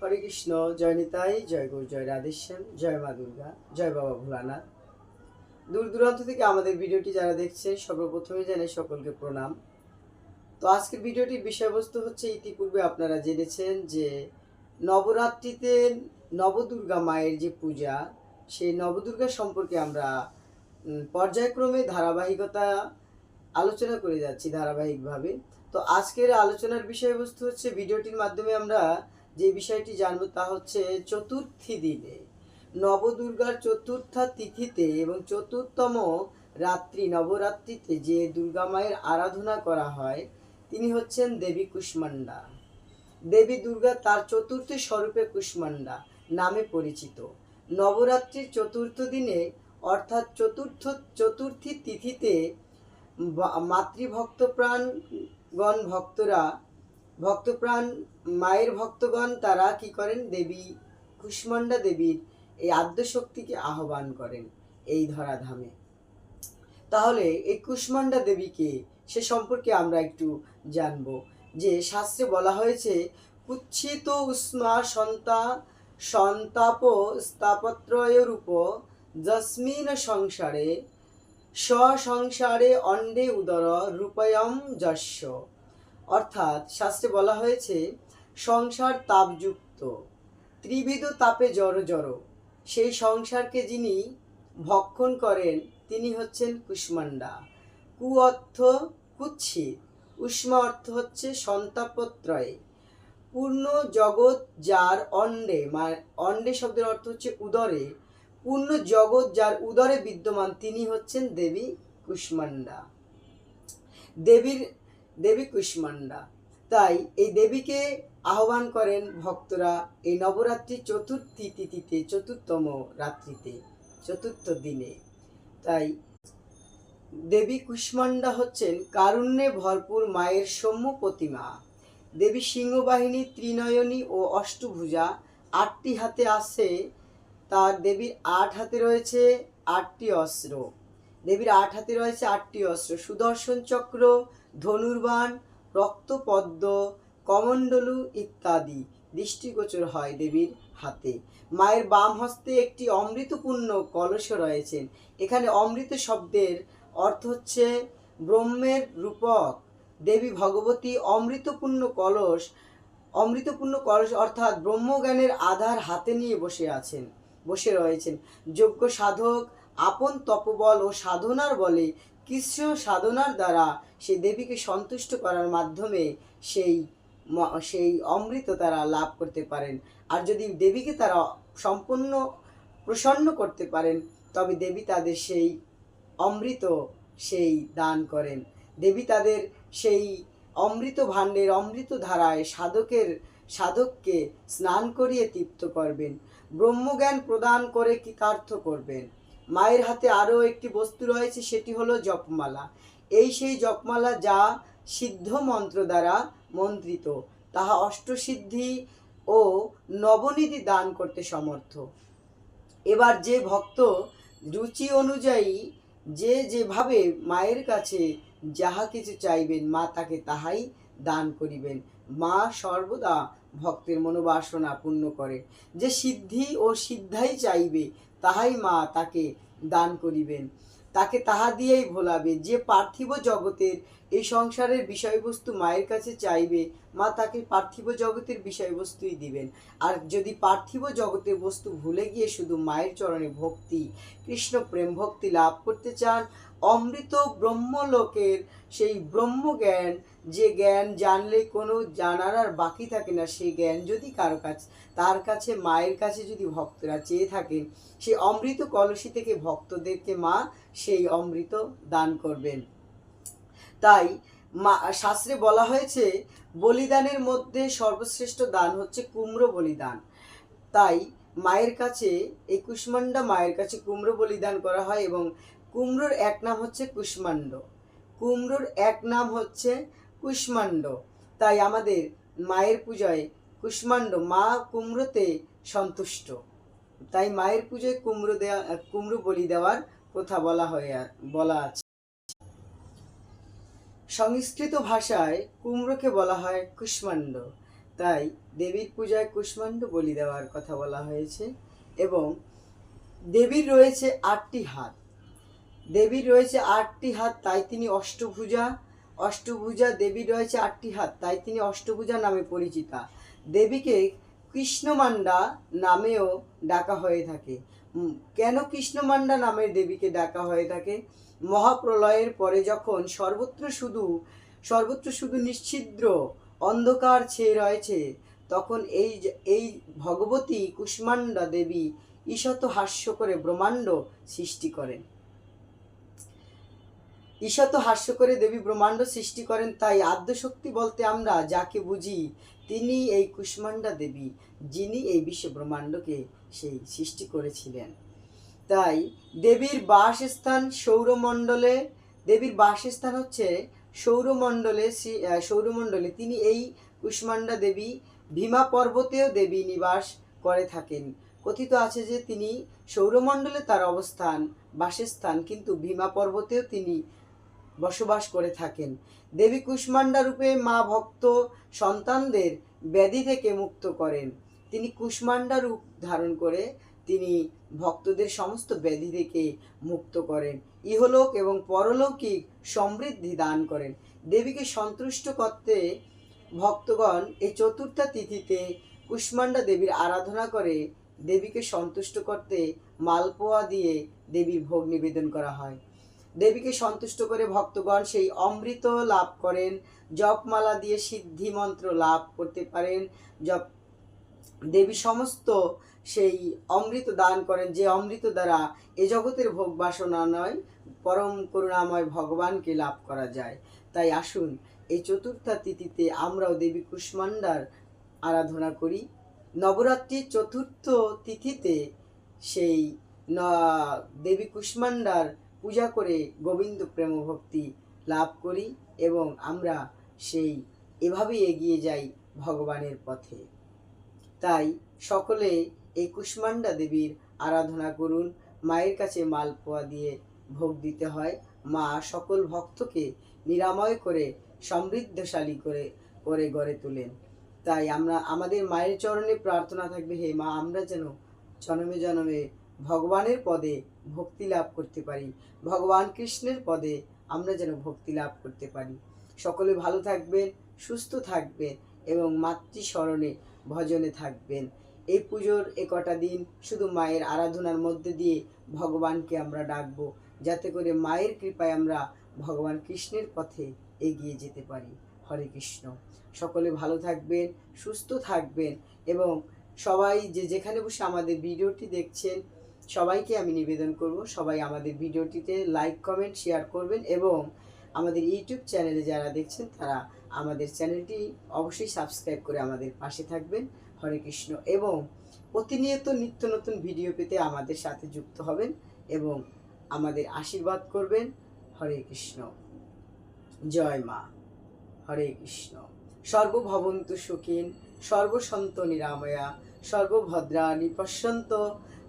হরে কৃষ্ণ, জয় নিতাই, জয় গুরু, জয় রাধেশ্যাম জয় মা দুর্গা, জয় বাবা ভোলানাথ। দূর দূরান্ত থেকে আমাদের ভিডিওটি যারা দেখছে সর্বপ্রথমে জানাই সকলকে প্রণাম। তো আজকের ভিডিওটির বিষয়বস্তু হচ্ছে ইতিপূর্বে আপনারা জেনেছেন যে নবরাত্রিতে নবদুর্গা মায়ের যে পূজা, সেই নবদুর্গা সম্পর্কে আমরা পর্যায়ক্রমে ধারাবাহিকতা আলোচনা করে যাচ্ছি ধারাবাহিকভাবে। তো আজকের আলোচনার বিষয়বস্তু হচ্ছে, ভিডিওটির মাধ্যমে আমরা যে বিষয়টি জানব তা হচ্ছে চতুর্থী দিনে, নবদুর্গার চতুর্থা তিথিতে এবং চতুর্থম রাত্রি, নবরাত্রিতে যে দুর্গা মায়ের আরাধনা করা হয়, তিনি হচ্ছেন দেবী কুষ্মান্ডা। দেবী দুর্গা তার চতুর্থ স্বরূপে কুষ্মান্ডা নামে পরিচিত। নবরাত্রির চতুর্থ দিনে, অর্থাৎ চতুর্থ, চতুর্থী তিথিতে মাতৃভক্তপ্রাণগণ ভক্তরা ভক্তপ্রাণ, মায়ের ভক্তগণ তারা কি করেন? দেবী কুষ্মান্ডা দেবীর এই আদ্যশক্তিকে আহ্বান করেন এই ধরাধামে। তাহলে এই কুষ্মান্ডা দেবীকে সে সম্পর্কে আমরা একটু জানব। যে শাস্ত্রে বলা হয়েছে, কুচ্ছিত উষ্মা সন্তা, সন্তাপ স্থাপত্রয় রূপ, যস্মিন সংসারে স্বসংসারে অন্ডে উদর রূপয়ম যস্য অর্থাৎ শাস্ত্রে বলা হয়েছে, সংসার তাপযুক্ত, ত্রিবিধ তাপে জড় জড়। সেই সংসারকে যিনি ভক্ষণ করেন, তিনি হচ্ছেন কুষ্মান্ডা কু অর্থ কুচ্ছিত, উষ্মা অর্থ হচ্ছে সন্তাপত্রয়ে। পূর্ণ জগৎ যার অন্ডে অন্ডে শব্দের অর্থ হচ্ছে উদরে। পূর্ণ জগৎ যার উদরে বিদ্যমান, তিনি হচ্ছেন দেবী কুষ্মান্ডা দেবীর দেবী কুষ্মান্ডা তাই এই দেবীকে আহ্বান করেন ভক্তরা এই নবরাত্রি চতুর্থী তিথিতে চতুর্থম রাত্রিতে, চতুর্থ দিনে। তাই দেবী কুষ্মান্ডা হচ্ছেন কারুণ্যে ভরপুর মায়ের সৌম্য প্রতিমা। দেবী সিংহবাহিনী, ত্রিনয়নী ও অষ্টভুজা আটটি হাতে আছে। তার দেবীর আট হাতে রয়েছে আটটি অস্ত্র। দেবীর আট হাতে রয়েছে আটটি অস্ত্র। সুদর্শন চক্র ধনুর্বাণ, রক্তপদ্ম, কমণ্ডলু ইত্যাদি দৃষ্টিগোচর হয় দেবীর হাতে। মায়ের বাম হস্তে একটি অমৃতপূর্ণ কলস রয়েছেন এখানে অমৃত শব্দের অর্থ হচ্ছে ব্রহ্মের রূপক। দেবী ভগবতী অমৃতপূর্ণ কলস অমৃতপূর্ণ কলস অর্থাৎ ব্রহ্মজ্ঞানের আধার হাতে নিয়ে বসে আছেন, বসে রয়েছেন। যোগ্য সাধক, আপন তপবল ও সাধনার বলে কৃষ্ণ সাধনার দ্বারা সেই দেবীকে সন্তুষ্ট করার মাধ্যমে সেই সেই অমৃত তারা লাভ করতে পারেন। আর যদি দেবীকে তারা সম্পূর্ণ প্রসন্ন করতে পারেন, তবে দেবী তাদের সেই অমৃত সেই দান করেন। দেবী তাদের সেই অমৃত ভাণ্ডের অমৃত ধারায় সাধকের, সাধককে স্নান করিয়ে তৃপ্ত করবেন। ব্রহ্মজ্ঞান প্রদান করে কৃতার্থ করবেন। মায়ের হাতে আরও একটি বস্তু রয়েছে, সেটি হলো জপমালা। এই সেই জপমালা যা সিদ্ধ মন্ত্র দ্বারা মন্ত্রিত। তাহা অষ্টসিদ্ধি ও নবনিধি দান করতে সমর্থ। এবার যে ভক্ত রুচি অনুযায়ী যে যেভাবে মায়ের কাছে যাহা কিছু চাইবেন, মা তাকে তাহাই দান করিবেন। মা সর্বদা ভক্তের মনোবাসনা পূর্ণ করে। যে সিদ্ধি ও সিদ্ধাই চাইবে, তাহাই মা তাকে দান করিবেন। তাকে তাহা দিয়েই ভোলাবে। যে পার্থিব জগতের এই সংসারের বিষয়বস্তু মায়ের কাছে চাইবে, মা তাকে পার্থিব জগতের বিষয়বস্তুই দিবেন। আর যদি পার্থিব জগতের বস্তু ভুলে গিয়ে শুধু মায়ের চরণে ভক্তি, কৃষ্ণ প্রেম ভক্তি লাভ করতে চান, অমৃত ব্রহ্মলোকের সেই ব্রহ্মজ্ঞান, যে জ্ঞান জানলে কোনো জানার আর বাকি থাকে না, সেই জ্ঞান যদি কারও কাছে, তার কাছে, মায়ের কাছে যদি ভক্তরা চেয়ে থাকেন, সেই অমৃত কলসি থেকে ভক্তদেরকে মা সেই অমৃত দান করবেন। তাই শাস্ত্রে বলা হয়েছে, বলিদানের মধ্যে সর্বশ্রেষ্ঠ দান হচ্ছে কুমড়ো বলিদান। তাই মায়ের কাছে এই কুষ্মান্ডা মায়ের কাছে কুমড়ো বলিদান করা হয় এবং কুমড়োর এক নাম হচ্ছে কুষ্মাণ্ড। কুমড়োর এক নাম হচ্ছে কুষ্মাণ্ড। তাই আমাদের মায়ের পূজায় কুষ্মাণ্ড মা কুমড়োতে সন্তুষ্ট। তাই মায়ের পুজোয় কুমড়ো দেওয়া কুমড়ো বলি দেওয়ার কথা বলা হয়ে, বলা আছে। সংস্কৃত ভাষায় কুমড়োকে বলা হয় কুষ্মাণ্ড। তাই দেবীর পূজায় কুষ্মাণ্ড বলি দেওয়ার কথা বলা হয়েছে এবং দেবীর রয়েছে আটটি হাত। দেবীর রয়েছে আটটি হাত, তাই তিনি অষ্টভুজা। অষ্টভুজা, দেবীর রয়েছে আটটি হাত, তাই তিনি অষ্টভুজা নামে পরিচিতা। দেবীকে কৃষ্ণমান্ডা নামেও ডাকা হয়ে থাকে। কেন কৃষ্ণমান্ডা নামের দেবীকে ডাকা হয়ে থাকে মহাপ্রলয়ের পরে যখন সর্বত্র শুধু সর্বত্র শুধু নিশ্ছিদ্র অন্ধকার ছেয়ে রয়েছে, তখন এই এই ভগবতী কুষ্মান্ডা দেবী ঈশত হাস্য করে ব্রহ্মাণ্ড সৃষ্টি করেন। ঈশত হাস্য করে দেবী ব্রহ্মাণ্ড সৃষ্টি করেন তাই আদ্যশক্তি বলতে আমরা যাকে বুঝি তিনি এই কুষ্মান্ডা দেবী, যিনি এই বিশ্ব ব্রহ্মাণ্ডকে সেই সৃষ্টি করেছিলেন। তাই দেবীর বাসস্থান সৌরমণ্ডলে, দেবীর বাসস্থান হচ্ছে সৌরমণ্ডলে সৌরমণ্ডলে। তিনি এই কুষ্মান্ডা দেবী ভীমা পর্বতেও দেবী নিবাস করে থাকেন। কথিত আছে যে তিনি সৌরমণ্ডলে তার অবস্থান, বাসস্থান, কিন্তু ভীমা পর্বতেও তিনি বসবাস করে থাকেন। দেবী কুষ্মান্ডা রূপে মা ভক্ত সন্তানদের ব্যাধি থেকে মুক্ত করেন। তিনি কুষ্মান্ডা রূপ ধারণ করে তিনি ভক্তদের সমস্ত ব্যাধি থেকে মুক্ত করেন। ইহলোক এবং পরলৌকিক সমৃদ্ধি দান করেন। দেবীকে সন্তুষ্ট করতে ভক্তগণ এই চতুর্থা তিথিতে কুষ্মান্ডা দেবীর আরাধনা করে দেবীকে সন্তুষ্ট করতে মালপোয়া দিয়ে দেবীর ভোগ নিবেদন করা হয়। দেবীকে সন্তুষ্ট করে ভক্তগণ সেই অমৃত লাভ করেন। জপমালা দিয়ে সিদ্ধি মন্ত্র লাভ করতে পারেন। জপ, দেবী সমস্ত সেই অমৃত দান করেন, যে অমৃত দ্বারা এ জগতের ভোগ বাসনা নয়, পরম করুণাময় ভগবানকে লাভ করা যায়। তাই আসুন, এই চতুর্থা তিথিতে আমরাও দেবী কুষ্মান্ডার আরাধনা করি। নবরাত্রির চতুর্থ তিথিতে সেই দেবী কুষ্মান্ডার পূজা করে গোবিন্দ প্রেম ভক্তি লাভ করি এবং আমরা সেই এভাবেই এগিয়ে যাই ভগবানের পথে। তাই সকলে এই কুষ্মান্ডা দেবীর আরাধনা করুন, মায়ের কাছে মালপোয়া দিয়ে ভোগ দিতে হয়। মা সকল ভক্তকে নিরাময় করে, সমৃদ্ধশালী করে করে গড়ে তোলেন। তাই আমরা, আমাদের মায়ের চরণে প্রার্থনা থাকবে, হে মা, আমরা যেন জনমে জনমে ভগবানের পদে ভক্তি লাভ করতে পারি। ভগবান কৃষ্ণের পদে আমরা যেন ভক্তি লাভ করতে পারি। সকলে ভালো থাকবেন, সুস্থ থাকবেন এবং মাতৃ স্মরণে ভজনে থাকবেন। এই পুজোর এ কটা দিন শুধু মায়ের আরাধনার মধ্যে দিয়ে ভগবানকে আমরা ডাকবো, যাতে করে মায়ের কৃপায় আমরা ভগবান কৃষ্ণের পথে এগিয়ে যেতে পারি। হরে কৃষ্ণ। সকলে ভালো থাকবেন, সুস্থ থাকবেন এবং সবাই যে যেখানে বসে আমাদের ভিডিওটি দেখছেন সবাইকে আমি নিবেদন করব, সবাই আমাদের ভিডিওটিতে লাইক কমেন্ট শেয়ার করবেন এবং আমাদের ইউটিউব চ্যানেলে যারা দেখছেন তারা আমাদের চ্যানেলটি অবশ্যই সাবস্ক্রাইব করে আমাদের পাশে থাকবেন। হরে কৃষ্ণ এবং প্রতিনিয়ত নিত্য নতুন ভিডিও পেতে আমাদের সাথে যুক্ত হবেন এবং আমাদের আশীর্বাদ করবেন। হরে কৃষ্ণ। জয় মা। হরে কৃষ্ণ। সর্বভবন্তু সুখীন, সর্বসন্ত নিরাময়া সর্বভদ্রা নিপশ্যন্ত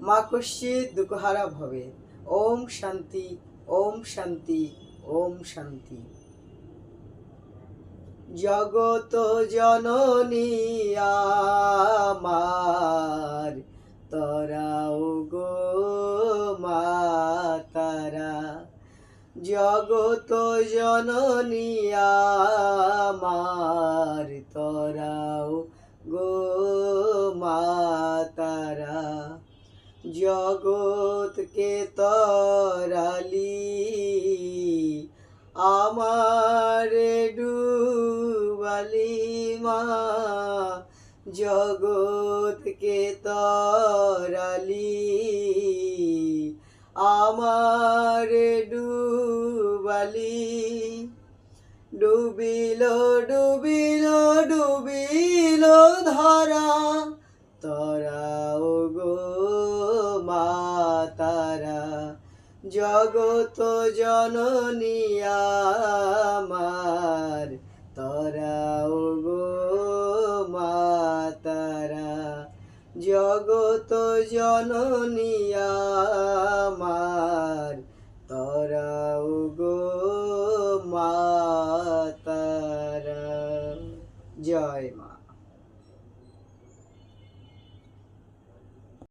মা কশ্চিৎ দুঃখহারা ভবে। ওম শান্তি ওম শান্তি ওম শান্তি। জগত জননী আমার, তরাও গো মা তারা। জগত জননী আমার, তরাও গো মা তারা। জগৎকে তরালি আমার ডুবালি মা। জগৎকে তরালি আমার ডুবালি। ডুবিল ডুবিল ডুবিল ধরা তরাও জগত জননী আমার। তরাও গো মাতারা জগত জননী আমার।